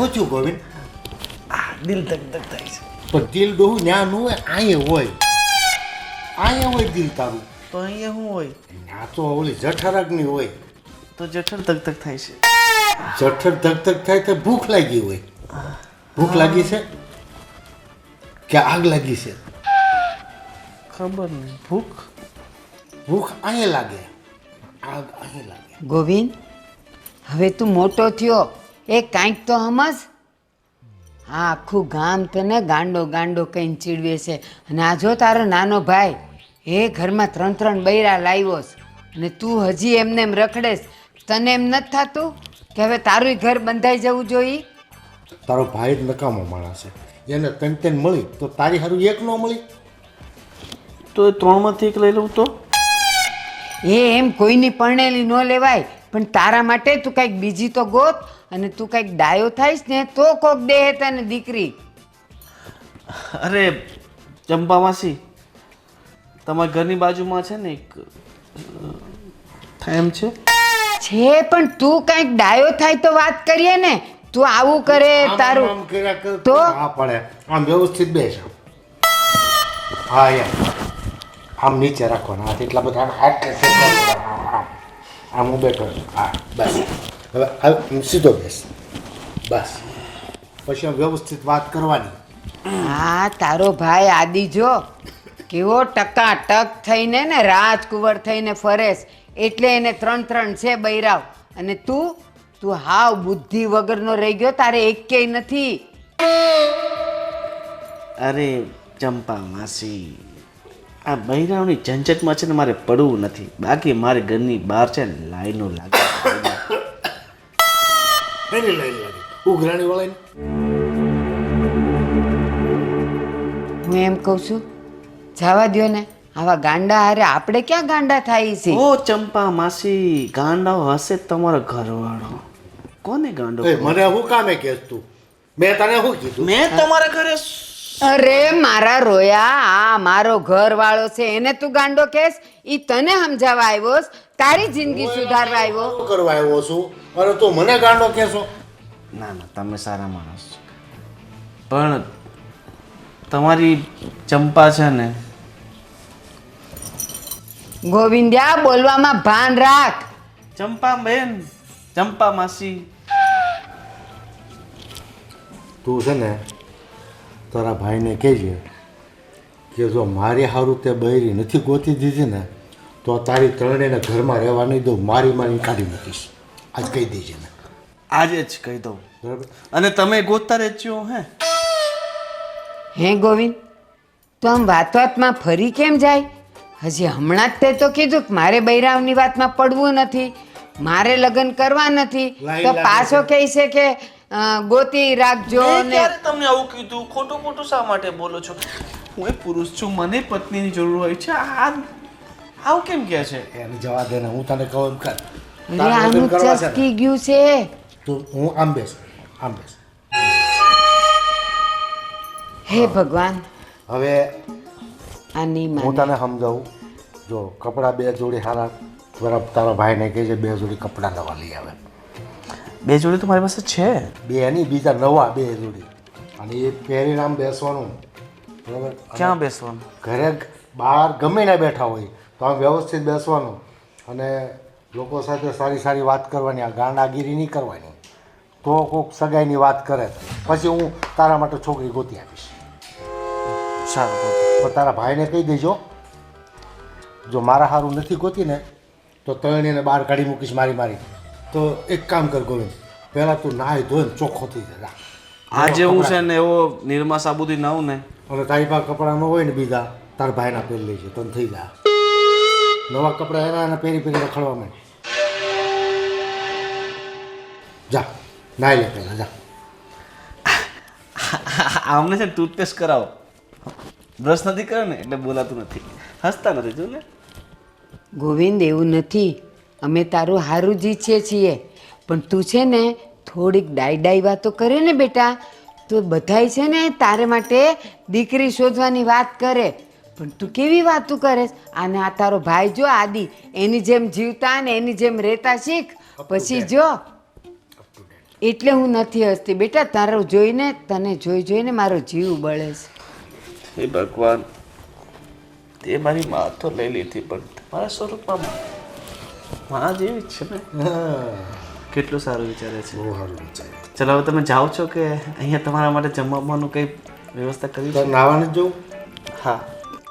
શું છું ગોવિંદ? આ દિલ ધક ધક થાય છે. પણ દિલ ડોહું ન્યા ન હોય અહીંયા હોય. અહીંયા હોય દિલ તારું. તો અહીંયા શું હોય? ના તો ઓલી જઠરગની હોય. તો જઠર ધક ધક થાય છે. જઠર ધક ધક થાય તો ભૂખ લાગી હોય. ભૂખ લાગી છે? કે આગ લાગી છે? ખબર નહીં. ભૂખ? ભૂખ અહીંયા લાગે. આગ અહીંયા લાગે. ગોવિંદ હવે તું મોટો થયો. એ કાંઈક તો સમજ આ આખું ગામ તને ગાંડો ગાંડો કહીને ચીડવે છે. અને આ જો તારો નાનો ભાઈ એ ઘરમાં ત્રણ ત્રણ બૈરા લાવ્યો છે. અને તું હજી એમને એમ રખડેસ તને એમ નથી થતું કે હવે તારું ઘર બંધાઈ જવું જોઈએ? તારો ભાઈ જ નકામો માણસ છે. એને ત્રણ ત્રણ મળી તો તારી હારું એક ન મળી. તો એ ત્રણમાંથી એક લઈ લઉં તો? એ એમ કોઈની પરણેલી ન લેવાય પણ તારા માટે તું કંઈક બીજી તો ગોત. અને તું કંઈક ડાયો થઈશ ને તો કોક દે તને દીકરી. અરે ચંપા માસી તમારા ઘરની બાજુમાં છે ને એક એમ છે? છે પણ તું કંઈક ડાયો થાય તો વાત કરીએ ને. તું આવું કરે તારું. તો? હા પડે. આમ વ્યવસ્થિત બેસ. હા યાર આમ નીચે રાખવાના. હાથ એટલા બધા આમ હું બેઠો છું. હા બસ. હવે હવે સીધો બેસ. બસ. પછી આમ વ્યવસ્થિત વાત કરવાની. હા તારો ભાઈ આદિ જો કેવો ટકા ટક થઈને ને રાજકુંવર થઈને ફરેશ. એટલે એને ત્રણ ત્રણ છે બૈરાવ. અને તું તું હાવ બુદ્ધિ વગરનો રહી ગયો તારે એકેય નથી. અરે ચંપા માસી આ બૈરાવની ઝંઝટમાં છે ને મારે પડવું નથી. બાકી મારે ઘરની બહાર છે ને લાઈનો લાગે. એની લાઈન લાગી ઉઘરાણી વાળાની હું એમ કહું છું જવા દ્યો ને આવા ગાંડા હારે આપણે ક્યાં ગાંડા થાય છે ઓ ચંપા માસી ગાંડો હશે તમારો ઘરવાળો કોને ગાંડો એ મને શું કામે કહેશ તું મેં તને શું કીધું મેં તમારા ઘરે અરે મારા રોયા આ મારો ઘર વાળો છે એને તું ગાંડો કેસ ઈ તને સમજાવવા આવ્યો તારી જિંદગી સુધારવા આવ્યો કરવા આવ્યો છું અને તો મને ગાંડો કહેશો. ના ના તમે સારા માણસ છો. પણ તમારી ચંપા છે ને ગોવિંદ્યા બોલવામાં ભાન રાખ. ચંપા બેન ચંપા માસી. તું છે ને તારા ભાઈને કહેજે કે જો મારી હારું તે બૈરી નથી ગોતી દીધી ને તો તારી ત્રણેયને ઘરમાં રહેવા નહીં દઉં મારી મારી કાઢી મૂકીશ. આજ કહી દેજે ને આજે જ કહી દઉં. બરાબર? અને તમે ગોતતા રહેજો હે. હે ગોવિંદ તો આમ વાત વાતમાં ફરી કેમ જાય? હજી હમણાં જ તે તો કીધું કે મારે બૈરાવની વાતમાં પડવું નથી મારે લગ્ન કરવા નથી. તો પાછો કહે છે કે ગોતી રાખજો ને તમને આવું કીધું? ખોટું ખોટું શા માટે બોલો છો? હું એક પુરુષ છું મને પત્નીની જરૂર હોય છે. આ આવું કેમ કહે છે? એને જવા દે ને હું તને કહું એમ કર. અરે તારે આનું છે? ચસકી ગયું છે. તું હું આમ બેસ આમ બેસ. હે ભગવાન. હવે આની હું તને સમજાવું. જો કપડાં બે જોડી હારા. બરાબર તારા ભાઈને કહેજે બે જોડી કપડાં નવા લઈ આવે. બે જોડી તો મારી પાસે છે. બે નહીં બીજા નવા બે જોડી. અને એ પહેરીને આમ બેસવાનું. બરાબર? ક્યાં બેસવાનું? ઘરે બહાર ગમે ને બેઠા હોય તો આમ વ્યવસ્થિત બેસવાનું. અને લોકો સાથે સારી સારી વાત કરવાની આ ગાંડાગીરી નહીં કરવાની. તો કોઈક સગાઈની વાત કરે પછી હું તારા માટે છોકરી ગોતી આપીશ. સારું પણ તારા ભાઈને કહી દેજો જો મારા સારું નથી ગોતીને તો તણીને બહાર કાઢી મૂકીશ મારી મારી. તો એક કામ કર ગોવિંદ પહેલાં તું નાહી ધોઈને ચોખ્ખો થઈ જાય આજે હું છે ને એવો નિર્મા સાબુદી નાવું ને. અને તારી પાસે કપડાં ન હોય ને બીજા તારા ભાઈના પહેરી લેજે તને થઈ જાય નવા કપડાં એના એના પહેરી પહેરી રખડવા માંડ. જા નાઈ લે પહેલાં જા. આમને છે ને ટૂથપેસ્ટ કરાવો. બ્રશ નથી કર્યો ને એટલે બોલાતું નથી. હસતા નથી જો ને. ગોવિંદ એવું નથી. અમે તારું હારું જ ઈચ્છીએ છીએ. પણ તું છે ને થોડીક ડાઈ ડાઈ વાતો કરે ને બેટા. તો બધાય છે ને તારે માટે દીકરી શોધવાની વાત કરે. પણ તું કેવી વાતું કરે? અને આ તારો ભાઈ જો આદિ. એની જેમ જીવતા ને એની જેમ રહેતા શીખ. પછી જો એટલે હું નથી હસતી. બેટા તારો જોઈને તને જોઈ જોઈને મારો જીવ બળે છે. હે ભગવાન તે મારી માં તો લઈ લીધી પણ મારા સ્વરૂપમાં માં. જેવી છે ને. કેટલું સારું વિચારે છે. બહુ સારું વિચારે ચલો હવે તમે જાઓ છો કે અહીંયા તમારા માટે જમવાનું કંઈ વ્યવસ્થા કરી તો છે નાવાનું જવું? હા.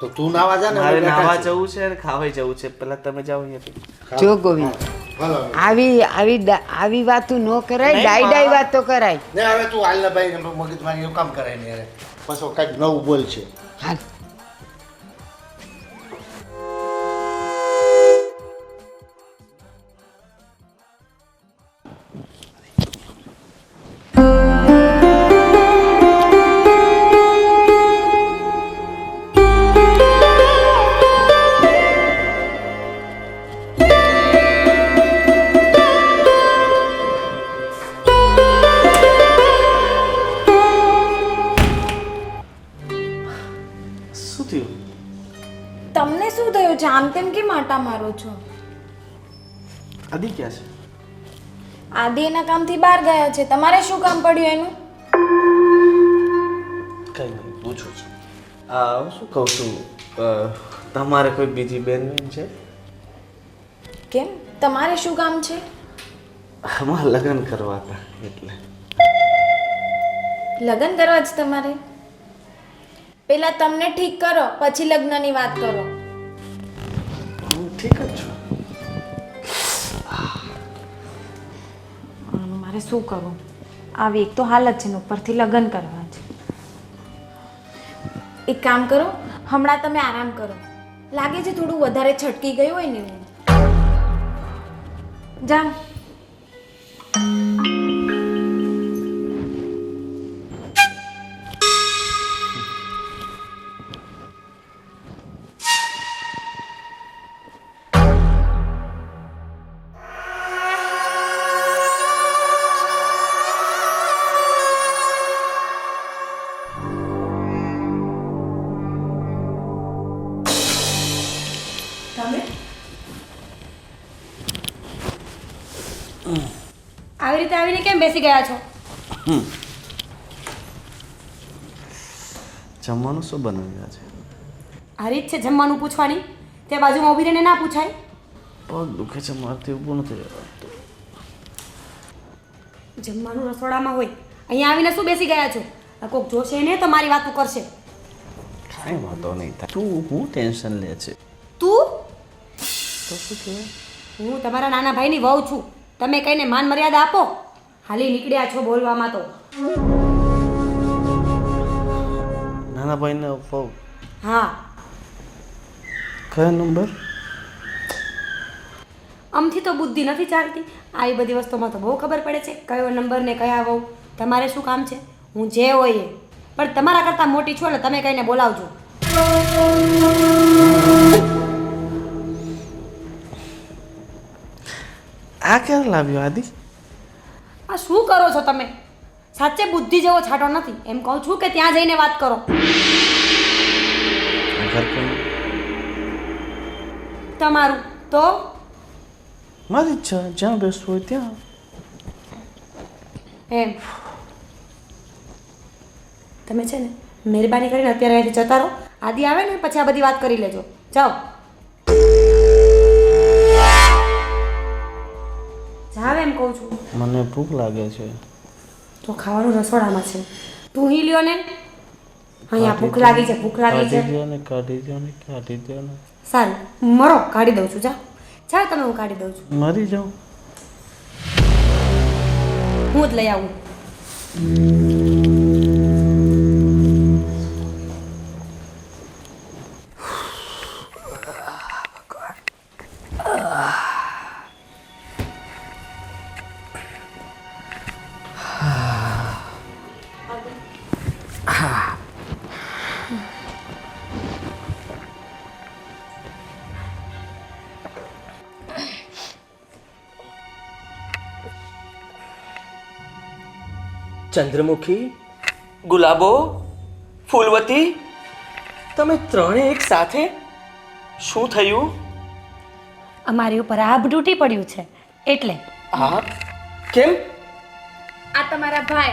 તો તું નાવા જા ને મારે નાવા જવું છે અને ખાવાય જવું છે. પહેલા તમે જાઓ અહીંયાથી. જો ગોવિંદ. આવી આવી આવી વાતો ન કરાય ડાઈ ડાય ડાય બા. વાતો કરાય. ને હવે તું હાલના ભાઈ મગજ મારી એવું કામ કરાય ને યાર. પાછો કાંઈક નવું બોલ છે હાલ છે આમ તેમ કેમ આટા મારો છો? આદિ ક્યાં છે? આદિ એના કામથી બહાર ગયા છે. તમારે શું કામ પડ્યું એનું? કંઈ નહીં પૂછું છું. આ શું કહું છું? તમારે કોઈ બીજી બેન છે? કેમ? તમારે શું કામ છે? આમાં લગ્ન કરવા હતા એટલે. લગ્ન કરવા જ તમારે? પહેલાં તમને ઠીક કરો પછી લગ્નની વાત કરો. મારે શું કરું? આવી એક તો હાલત છે ને ઉપરથી લગ્ન કરવા છે. એક કામ કરો, હમણાં તમે આરામ કરો. લાગે છે થોડું વધારે છટકી ગયું હોય ને એવું. આવી રીતે આવીને કેમ બેસી ગયા છો? જમવાનું શું બનાવ્યા છે આ રીત છે જમવાનું પૂછવાની. તે બાજુમાં ઊભી રહીને ના પૂછાય. પગ દુખે છે મારથી ઊભું નથી રહેવાતું. જમવાનું રસોડામાં હોય. અહીંયા આવીને શું બેસી ગયા છો? આ કોક જોશે ને તો મારી વાતો કરશે. કાંઈ વાંધો નહીં થાય. તું હું ટેન્શન લે છે? તું? તો શું કહેવાય હું તમારા નાના ભાઈની વહુ છું. તમે કઈને માન મર્યાદા આપો? હાલી નીકળ્યા છો બોલવામાં તો. નાના ભાઈને બહુ હા. કયો નંબર? આમથી તો બુદ્ધિ નથી ચાલતી. આવી બધી વસ્તુમાં તો બહુ ખબર પડે છે કયો નંબર ને કયા વહુ. તમારે શું કામ છે? હું જે હોય એ. પણ તમારા કરતાં મોટી છો એટલે તમે કહીને બોલાવજો. આ ક્યારે લાવ્યો આદિ? આ શું કરો છો તમે? સાચે બુદ્ધિ જેવો છાંટો નથી. એમ કહું છું કે ત્યાં જઈને વાત કરો. ઘર કોનું તમારું. તો? મારી ઈચ્છા. જ્યાં બેસવું હોય ત્યાં. એમ. તમે છે ને મહેરબાની કરીને અત્યારે અહીંથી જતા રહો. આદિ આવે ને પછી આ બધી વાત કરી લેજો. જાઓ. જાવ એમ કહું છું. મને ભૂખ લાગે છે. તો ખાવાનું રસોડામાં છે. તું હી લ્યો ને. અહીંયા ભૂખ લાગી છે ભૂખ લાગી છે. કાઢી દો ને કાઢી દો ને કાઢી દો ને. સારું મરો કાઢી દઉં છું જા. જા તમે હું કાઢી દઉં છું. મરી જાઉં. હું જ લઈ આવું. ચંદ્રમુખી? ગુલાબો? ફૂલવતી? તમે ત્રણે એક સાથે? શું થયું? અમારી ઉપર આભ તૂટી પડ્યું છે એટલે. હા? કેમ? આ તમારા ભાઈ.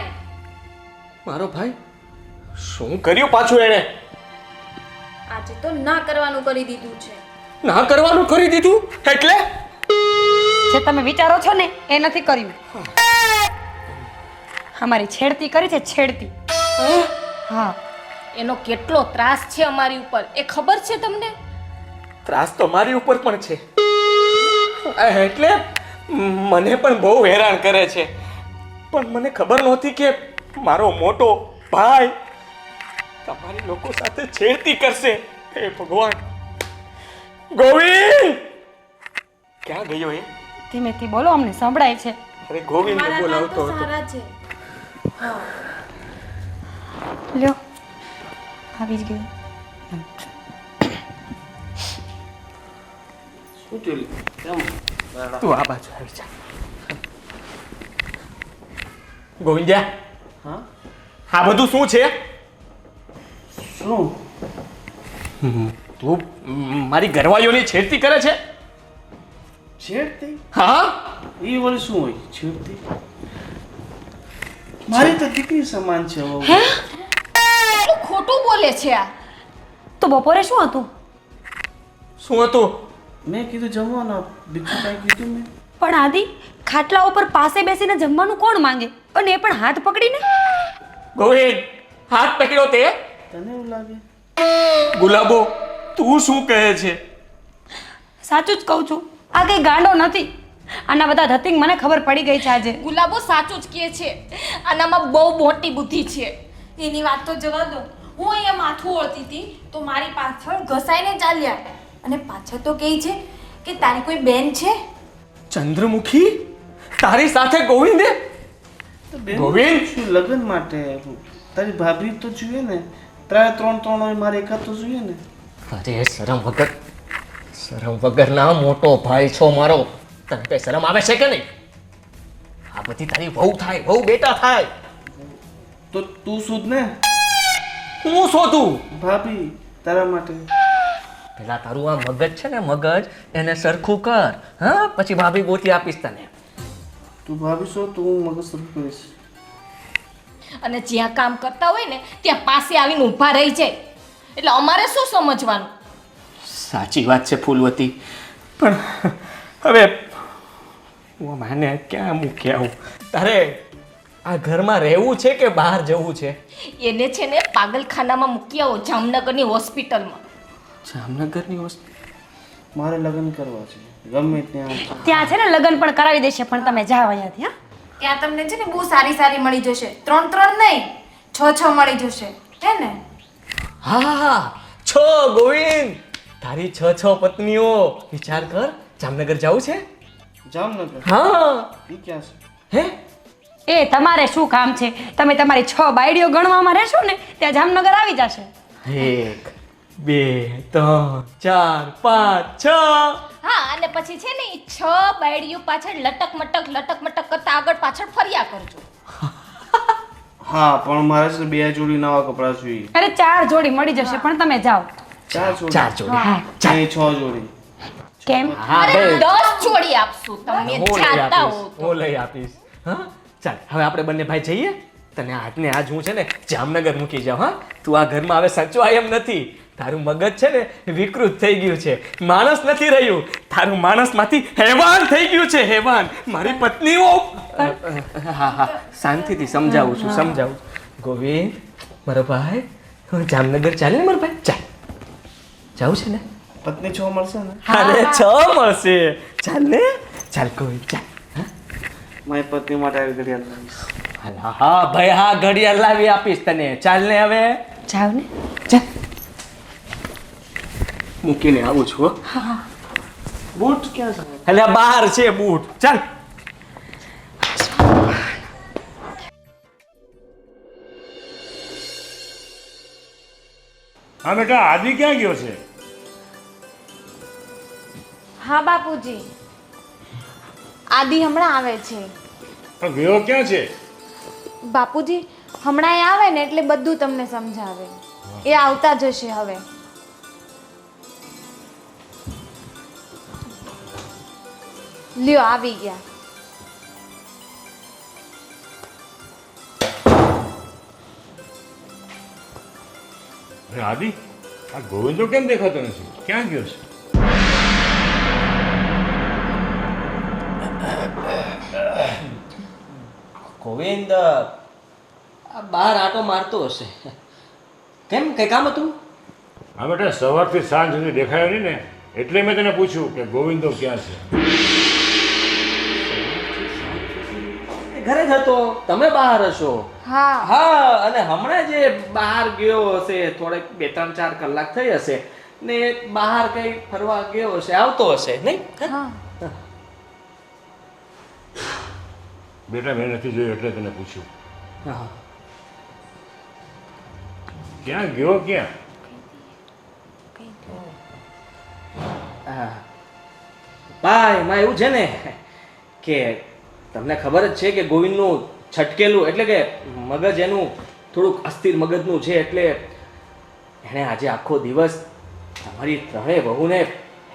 મારો ભાઈ? શું કર્યું પાછું એણે? આજે તો ના કરવાનું કરી દીધું છે. ના કરવાનું કરી દીધું? એટલે? જે તમે વિચારો છો ને એ નથી કર્યું. અમારી છેડતી કરી છે છેડતી. હા? એનો કેટલો ત્રાસ છે અમારી ઉપર? એ ખબર છે તમને? ત્રાસ તો મારી ઉપર પણ છે. એટલે મને પણ બહુ હેરાન કરે છે. પણ મને ખબર નહોતી કે મારો મોટો ભાઈ તમારી લોકો સાથે છેડતી કરશે. હે ભગવાન. ગોવિંદ! ક્યાં ગયો એ? ધીમેથી બોલો અમને સંભળાય છે. અરે ગોવિંદ બોલાવતો હતો. સારા છે. લ્યો આવી જ ગયું તું આ બાજુ આવી જા ગોવિંદયા હા આ બધું શું છે શું તું મારી ઘરવાળીઓની છેડતી કરે છે છેડતી હા એ વળી શું હોય છેડતી મારી તો કેટલી સમાન છે હે? ખોટું બોલે છે આ? તો બપોરે શું હતું? શું હતું? મેં કીધું જમવાનું બીજું કાંઈ કીધું મેં. પણ આદિ ખાટલા ઉપર પાસે બેસીને જમવાનું કોણ માંગે? અને એ પણ હાથ પકડીને? ગોવિંદ હાથ પકડ્યો તે? તને એવું લાગે? ગુલાબો તું શું કહે છે? સાચું જ કહું છું. આ કઈ ગાંડો નથી. આના બધા ધતિંગ મને ખબર પડી ગઈ છે આજે. ગુલાબો સાચું જ કહે છે. આનામાં બહુ મોટી બુદ્ધિ છે. એની વાત તો જવા દો. હું અહીંયા માથું ઓળતી હતી તો મારી પાછળ ઘસાઈને ચાલ્યા અને પાછળ તો કહે છે કે તારી કોઈ બેન છે? ચંદ્રમુખી? તારી સાથે ગોવિંદે? તો બેન ગોવિંદ! લગ્ન માટે? તારી ભાભી તો જોઈએ ને. ત્રણ ત્રણ ત્રણ હોય મારે એકાદ તો જોઈએ ને. અરે શરમ વગર શરમ વગરના મોટો ભાઈ છો મારો. તને કઈ શરમ આવે છે કે નહીં? આ બધી તારી વહુ થાય વહુ બેટા થાય. તો તું શોધ ને. હું શોધું? ભાભી તારા માટે. પેલા તારું આ મગજ છે ને મગજ એને સરખું કર. હા પછી ભાભી ગોતી આપીશ તને. તું ભાભી છો તો હું મગજ સરખું કરીશ. અને જ્યાં કામ કરતા હોય ને ત્યાં પાસે આવીને ઊભા રહી જાય. એટલે અમારે શું સમજવાનું? સાચી વાત છે ફૂલવતી. પણ હવે હું માને ક્યાં મૂકી આવું? તારે આ ઘરમાં રહેવું છે કે બહાર જવું છે? એને છે ને પાગલખાનામાં મૂકી આવો જામનગરની હોસ્પિટલમાં. જામનગરની હોસ્પિટલ મારે લગ્ન કરવા છે. ગમે ત્યાં ત્યાં છે ને લગ્ન પણ કરાવી દેશે પણ તમે જાઓ અહીંયાથી હા? ત્યાં તમને છે ને બહુ સારી સારી મળી જશે. ત્રણ ત્રણ નહીં છ છ મળી જશે. હે ને? હા હા હા. છ ગોવિંદ. તારી છ છ પત્નીઓ. વિચાર કર જામનગર જવું છે? જામનગર. હા. એ ક્યાં છે? હે? એ તમારે શું કામ છે? તમે તમારી છ બાયડીઓ ગણવામાં રહેશો ને ત્યાં જામનગર આવી જશે. એક બે ત્રણ ચાર પાંચ છ. હા અને પછી છે ને છ બાયડીઓ પાછળ લટક મટક લટક મટક કરતા આગળ પાછળ ફર્યા કરજો. હા પણ મારે છે બે જોડી નવા કપડાં જોઈએ. અરે ચાર જોડી મળી જશે પણ તમે જાઓ. ચાર જોડી? ચાર જોડી. હા. છ જોડી. કેમ? હા અરે બે. છોડી આપશું તમે હું લઈ જાતા હો આપીશ હું લઈ આપીશ. હા? ચાલ હવે આપણે બંને ભાઈ જઈએ. તને આજને આજ હું છે ને જામનગર મૂકી જાઉં હા? તું આ ઘરમાં હવે સચવાય એમ નથી. તારું મગજ છે ને વિકૃત થઈ ગયું છે. માણસ નથી રહ્યું. તારું માણસમાંથી હેવાન થઈ ગયું છે હેવાન. મારી પત્નીઓ. હા હા. શાંતિથી સમજાવું છું સમજાવું છું. ગોવિંદ મારો ભાઈ જામનગર ચાલે ને મારો ભાઈ? ચાલ. જાવું છે ને? પત્ની છો મળશે ને? અરે છ મળશે. ચાલ ને. ચાલ કોઈ ચાલ. મારી પત્ની માટે આવી ઘડિયાળ લાવીશ. હા હા ભાઈ હા ઘડિયાળ લાવી આપીશ તને. ચાલ ને હવે. જાઓ ને. ચાલ. મૂકીને આવું છું હો. બૂટ ક્યાં છે? એટલે બહાર છે બૂટ. ચાલ. હા બેટા આદિ ક્યાં ગયો છે? હા બાપુજી. આદિ હમણાં આવે છે. પણ વિવો ક્યાં છે? બાપુજી હમણાં એ આવે ને એટલે બધું તમને સમજાવે. એ આવતા જશે હવે. લ્યો આવી ગયા. આદિ આ ગોવિંદો કેમ દેખાતો નથી? ક્યાં ગયો છે? ગોવિંદ. આ બહાર આટો મારતો હશે. કેમ કઈ કામ હતું? હા બેટા સવારથી સાંજ સુધી દેખાયો નહીં ને એટલે મેં તને પૂછ્યું કે ગોવિંદો ક્યાં છે. ઘરે જ હતો. તમે બહાર હશો. હા. હા અને હમણાં જે બહાર ગયો હશે થોડેક બે ત્રણ ચાર કલાક થઈ હશે ને બહાર કઈ ફરવા ગયો હશે આવતો હશે નહીં? હા. બેટા મેં નથી જોયું એટલે તને પૂછ્યું હા. ક્યાં ગયો ક્યાં. ભાઈ એમાં એવું છે ને? કે તમને ખબર જ છે કે ગોવિંદનું છટકેલું એટલે કે મગજ એનું થોડુંક અસ્થિર મગજનું છે એટલે એણે આજે આખો દિવસ તમારી ત્રણેય વહુને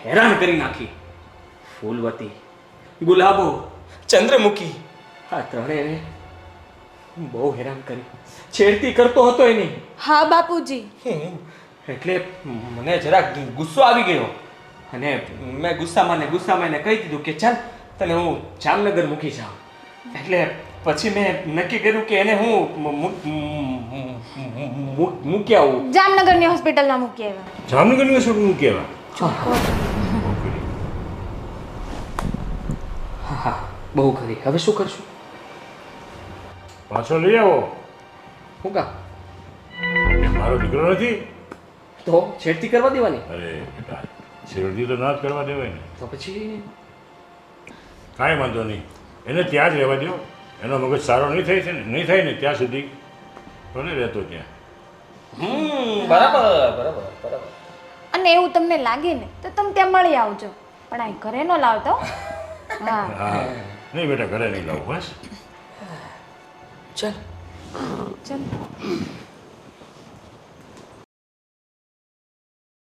હેરાન કરી નાખી. ફૂલવતી ગુલાબો ચંદ્રમુખી. આ ત્રણેયને બહુ હેરાન કરી. છેડતી કરતો હતો એની હા બાપુજી. એટલે મને જરાક ગુસ્સો આવી ગયો. અને મેં ગુસ્સામાં ને ગુસ્સામાં એને કહી દીધું કે ચાલ તને હું જામનગર મૂકી જાઉં. એટલે પછી મેં નક્કી કર્યું કે એને હું મૂકી આવું. જામનગરની હોસ્પિટલમાં મૂકી આવ્યા. જામનગરની શું મૂકી આવ્યા? હા હા બહુ ખરી હવે શું કરશું? પાછો લઈ આવો. હું કા? એ મારો દીકરો નથી? તો છેડતી કરવા દેવાની? અરે બેટા શેરડી તો ના જ કરવા દેવાય ને. તો પછી? કાંઈ વાંધો નહીં. એને ત્યાં જ રહેવા દો એનો મગજ સારો નહીં થાય છે ને? નહીં થાય ને ત્યાં સુધી ભલે રહેતો ત્યાં? હમ બરાબર બરાબર બરાબર. અને એવું તમને લાગે ને તો તમે ત્યાં મળી આવજો. પણ આ ઘરે ન લાવતો હા. હા. નહીં બેટા ઘરે નહીં લાવું બસ. ચાલ. ચાલો.